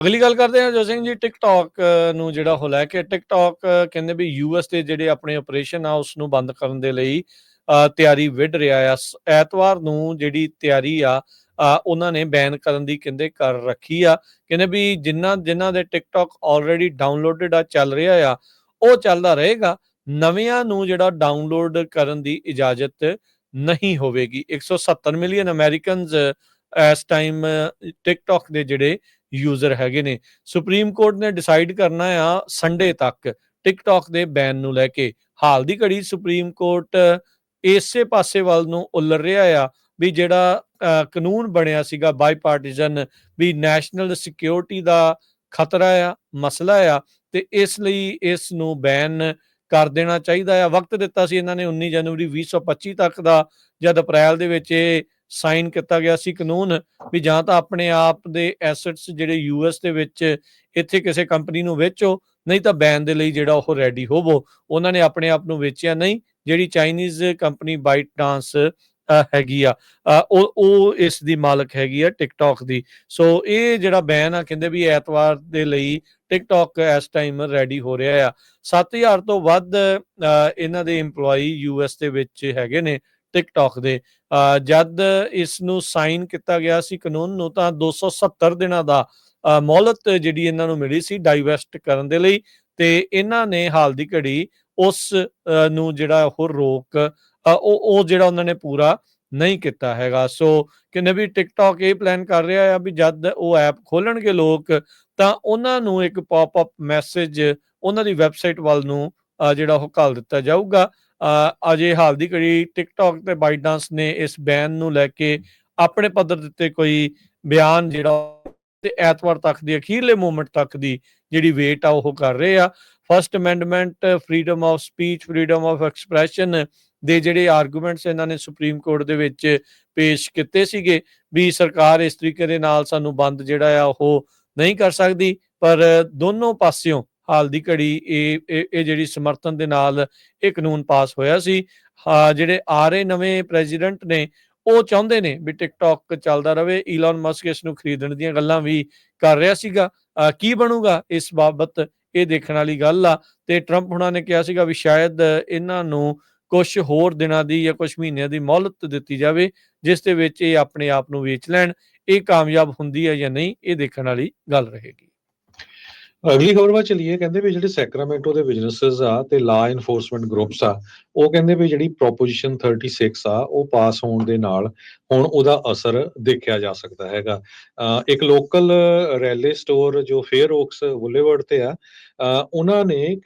ਅਗਲੀ ਗੱਲ ਕਰਦੇ ਹਾਂ ਜੋ ਸਿੰਘ ਜੀ ਟਿਕਟੌਕ ਨੂੰ ਜਿਹੜਾ ਉਹ ਲੈ ਕੇ ਟਿਕਟੌਕ ਕਹਿੰਦੇ ਵੀ ਯੂਐਸ ਦੇ ਜਿਹੜੇ ਆਪਣੇ ਆਪਰੇਸ਼ਨ ਆ ਉਸ ਨੂੰ ਬੰਦ ਕਰਨ ਦੇ ਲਈ ਤਿਆਰੀ ਵਿੱਢ ਰਿਹਾ ਆ। ਐਤਵਾਰ ਨੂੰ ਜਿਹੜੀ ਤਿਆਰੀ ਆ ਉਹਨਾਂ ਨੇ ਬੈਨ ਕਰਨ ਦੀ ਕਹਿੰਦੇ ਕਰ ਰੱਖੀ ਆ। ਕਹਿੰਦੇ ਵੀ ਜਿਨ੍ਹਾਂ ਜਿਨ੍ਹਾਂ ਦੇ ਟਿਕਟੌਕ ਆਲਰੇਡੀ ਡਾਊਨਲੋਡਡ ਆ, ਚੱਲ ਰਿਹਾ ਆ, ਉਹ ਚੱਲਦਾ ਰਹੇਗਾ। ਨਵਿਆਂ ਨੂੰ ਜਿਹੜਾ ਡਾਊਨਲੋਡ ਕਰਨ ਦੀ ਇਜਾਜ਼ਤ ਨਹੀਂ ਹੋਵੇਗੀ। 170 ਮਿਲੀਅਨ ਅਮਰੀਕਨਸ ਇਸ ਟਾਈਮ ਟਿਕਟੌਕ ਦੇ ਜਿਹੜੇ ਯੂਜ਼ਰ ਹੈਗੇ ਨੇ। ਸੁਪਰੀਮ ਕੋਰਟ ਨੇ ਡਿਸਾਈਡ ਕਰਨਾ ਆ ਸੰਡੇ ਤੱਕ। ਟਿਕਟੌਕ ਦੇ ਬੈਨ ਨੂੰ ਲੈ ਕੇ। ਹਾਲ ਦੀ ਘੜੀ ਸੁਪਰੀਮ ਕੋਰਟ ਇਸੇ ਪਾਸੇ ਵੱਲ ਨੂੰ ਉਲਰ ਰਿਹਾ ਆ ਵੀ ਜਿਹੜਾ ਕਾਨੂੰਨ ਬਣਿਆ ਸੀਗਾ ਬਾਈਪਾਰਟੀਜ਼ਨ ਵੀ ਨੈਸ਼ਨਲ ਸਿਕਿਉਰਿਟੀ ਦਾ ਖਤਰਾ ਆ, ਮਸਲਾ ਆ ਤੇ ਇਸ ਲਈ ਇਸ ਨੂੰ ਬੈਨ ਕਰ ਦੇਣਾ ਚਾਹੀਦਾ ਆ। ਵਕਤ ਦਿੱਤਾ ਸੀ ਇਹਨਾਂ ਨੇ 19 ਜਨਵਰੀ 2025 ਤੱਕ ਦਾ। ਜਦ ਅਪ੍ਰੈਲ ਦੇ ਵਿੱਚ ਇਹ ਸਾਈਨ ਕੀਤਾ ਗਿਆ ਸੀ ਕਾਨੂੰਨ ਵੀ ਜਾਂ ਤਾਂ ਆਪਣੇ ਆਪ ਦੇ ਐਸੈਟਸ ਜਿਹੜੇ ਯੂਐਸ ਦੇ ਵਿੱਚ ਇੱਥੇ ਕਿਸੇ ਕੰਪਨੀ ਨੂੰ ਵੇਚੋ ਨਹੀਂ ਤਾਂ ਬੈਨ ਦੇ ਲਈ ਜਿਹੜਾ ਉਹ ਰੈਡੀ ਹੋਵੋ। ਉਹਨਾਂ ਨੇ ਆਪਣੇ ਆਪ ਨੂੰ ਵੇਚਿਆ ਨਹੀਂ ਜਿਹੜੀ ਚਾਈਨੀਜ਼ ਕੰਪਨੀ ਬਾਈਟ ਡਾਂਸ ਹੈਗੀ ਆ ਉਹ ਉਹ ਇਸ ਦੀ ਮਾਲਕ ਹੈਗੀ ਆ ਟਿਕਟੌਕ ਦੀ। ਸੋ ਇਹ ਜਿਹੜਾ ਬੈਨ ਆ ਕਹਿੰਦੇ ਵੀ ਐਤਵਾਰ ਦੇ ਲਈ ਟਿਕਟੌਕ ਇਸ ਟਾਈਮ ਰੈਡੀ ਹੋ ਰਿਹਾ ਆ। 7000 ਤੋਂ ਵੱਧ ਅ, ਇਹਨਾਂ ਦੇ EMPLOYE ਯੂਐਸ ਦੇ ਵਿੱਚ ਹੈਗੇ ਨੇ। ਟਿਕਟੌਕ ਦੇ। ਅ, ਜਦ ਇਸ ਨੂੰ ਸਾਈਨ ਕੀਤਾ ਗਿਆ ਸੀ ਕਾਨੂੰਨ ਨੂੰ ਤਾਂ 270 ਦਿਨਾਂ ਦਾ ਮੌਲਤ ਜਿਹੜੀ ਇਹਨਾਂ ਨੂੰ ਮਿਲੀ ਸੀ ਡਾਈਵੈਸਟ ਕਰਨ ਦੇ ਲਈ ਤੇ ਇਹਨਾਂ ਨੇ ਹਾਲ ਦੀ ਘੜੀ ਉਸ ਨੂੰ ਜਿਹੜਾ ਉਹ ਰੋਕ ਉਹ ਉਹ ਜਿਹੜਾ ਉਹਨਾਂ ਨੇ ਪੂਰਾ ਨਹੀਂ ਕੀਤਾ ਹੈਗਾ। ਸੋ ਕਹਿੰਦੇ ਵੀ ਟਿਕਟੌਕ ਇਹ ਪਲਾਨ ਕਰ ਰਿਹਾ ਆ ਵੀ ਜਦ ਉਹ ਐਪ ਖੋਲਣਗੇ ਲੋਕ ਤਾਂ ਉਹਨਾਂ ਨੂੰ ਇੱਕ ਪੌਪ ਅਪ ਮੈਸੇਜ ਉਹਨਾਂ ਦੀ ਵੈਬਸਾਈਟ ਵੱਲ ਨੂੰ ਜਿਹੜਾ ਉਹ ਘਾਲ ਦਿੱਤਾ ਜਾਊਗਾ। ਅਜੇ ਹਾਲ ਦੀ ਘੜੀ ਟਿਕਟੌਕ ਤੇ ਬਾਈਟਡਾਂਸ ਨੇ ਇਸ ਬੈਨ ਨੂੰ ਲੈ ਕੇ ਆਪਣੇ ਪੱਧਰ ਦਿੱਤੇ ਕੋਈ ਬਿਆਨ ਜਿਹੜਾ ਤੇ ਐਤਵਾਰ ਤੱਕ ਦੀ, ਅਖੀਰਲੇ ਮੂਵਮੈਂਟ ਤੱਕ ਦੀ ਜਿਹੜੀ ਵੇਟ ਆ ਉਹ ਕਰ ਰਹੇ ਆ। First amendment freedom of speech freedom of expression ਦੇ ਜਿਹੜੇ ਆਰਗੂਮੈਂਟਸ ਇਹਨਾਂ ਨੇ ਸੁਪਰੀਮ ਕੋਰਟ ਦੇ ਵਿੱਚ ਪੇਸ਼ ਕੀਤੇ ਸੀਗੇ ਵੀ ਸਰਕਾਰ ਇਸ ਤਰੀਕੇ ਦੇ ਨਾਲ ਸਾਨੂੰ ਬੰਦ ਜਿਹੜਾ ਆ ਉਹ ਨਹੀਂ ਕਰ ਸਕਦੀ, ਪਰ ਦੋਨੋਂ ਪਾਸਿਓਂ ਹਾਲ ਦੀ ਘੜੀ ਇਹ ਇਹ ਇਹ ਜਿਹੜੀ ਸਮਰਥਨ ਦੇ ਨਾਲ ਇਹ ਕਾਨੂੰਨ ਪਾਸ ਹੋਇਆ ਸੀ। ਜਿਹੜੇ ਆ ਰਹੇ ਨਵੇਂ ਪ੍ਰੈਜ਼ੀਡੈਂਟ ਨੇ, ਉਹ ਚਾਹੁੰਦੇ ਨੇ ਵੀ ਟਿਕਟੌਕ ਚੱਲਦਾ ਰਹੇ ਈਲਨ ਮਸਕ ਇਸ ਨੂੰ ਖਰੀਦਣ ਦੀਆਂ ਗੱਲਾਂ ਵੀ ਕਰ ਰਿਹਾ ਸੀਗਾ। ਕੀ ਬਣੂਗਾ ਇਸ ਬਾਬਤ ਇਹ ਦੇਖਣ ਵਾਲੀ ਗੱਲ ਆ। ਤੇ ਟਰੰਪ ਹੁਣਾਂ ਨੇ ਕਿਹਾ ਸੀਗਾ ਵੀ ਸ਼ਾਇਦ ਇਹਨਾਂ ਨੂੰ ਕੁਝ ਹੋਰ ਦਿਨਾਂ ਦੀ ਜਾਂ ਕੁਝ ਮਹੀਨਿਆਂ ਦੀ ਮੌਲਤ ਦਿੱਤੀ ਜਾਵੇ, ਜਿਸ ਦੇ ਵਿੱਚ ਇਹ ਆਪਣੇ ਆਪ ਨੂੰ ਵੇਚ ਲੈਣ, ਇਹ ਕਾਮਯਾਬ ਹੁੰਦੀ ਹੈ ਜਾਂ ਨਹੀਂ, ਇਹ ਦੇਖਣ ਵਾਲੀ ਗੱਲ ਰਹੇਗੀ। ਅਗਲੀ ਖਬਰ ਵੱਲ ਚਲੀਏ, ਕਹਿੰਦੇ ਵੀ ਜਿਹੜੇ ਸੈਕਰਾਮੈਂਟੋ ਦੇ ਬਿਜ਼ਨੈਸਸ ਆ ਤੇ ਲਾ ਇਨਫੋਰਸਮੈਂਟ ਗਰੁੱਪਸ ਆ, ਉਹ ਕਹਿੰਦੇ ਵੀ ਜਿਹੜੀ ਪ੍ਰੋਪੋਜੀਸ਼ਨ 36 ਆ, ਉਹ ਪਾਸ ਹੋਣ ਦੇ ਨਾਲ ਹੁਣ ਉਹਦਾ ਅਸਰ ਦੇਖਿਆ ਜਾ ਸਕਦਾ ਹੈਗਾ। ਇੱਕ ਲੋਕਲ ਰੈਲੇ ਸਟੋਰ ਜੋ ਫੇਅਰ ਓਕਸ ਬੁਲੇਵਰਡ ਤੇ ਆ ਉਹਨਾਂ ਨੇ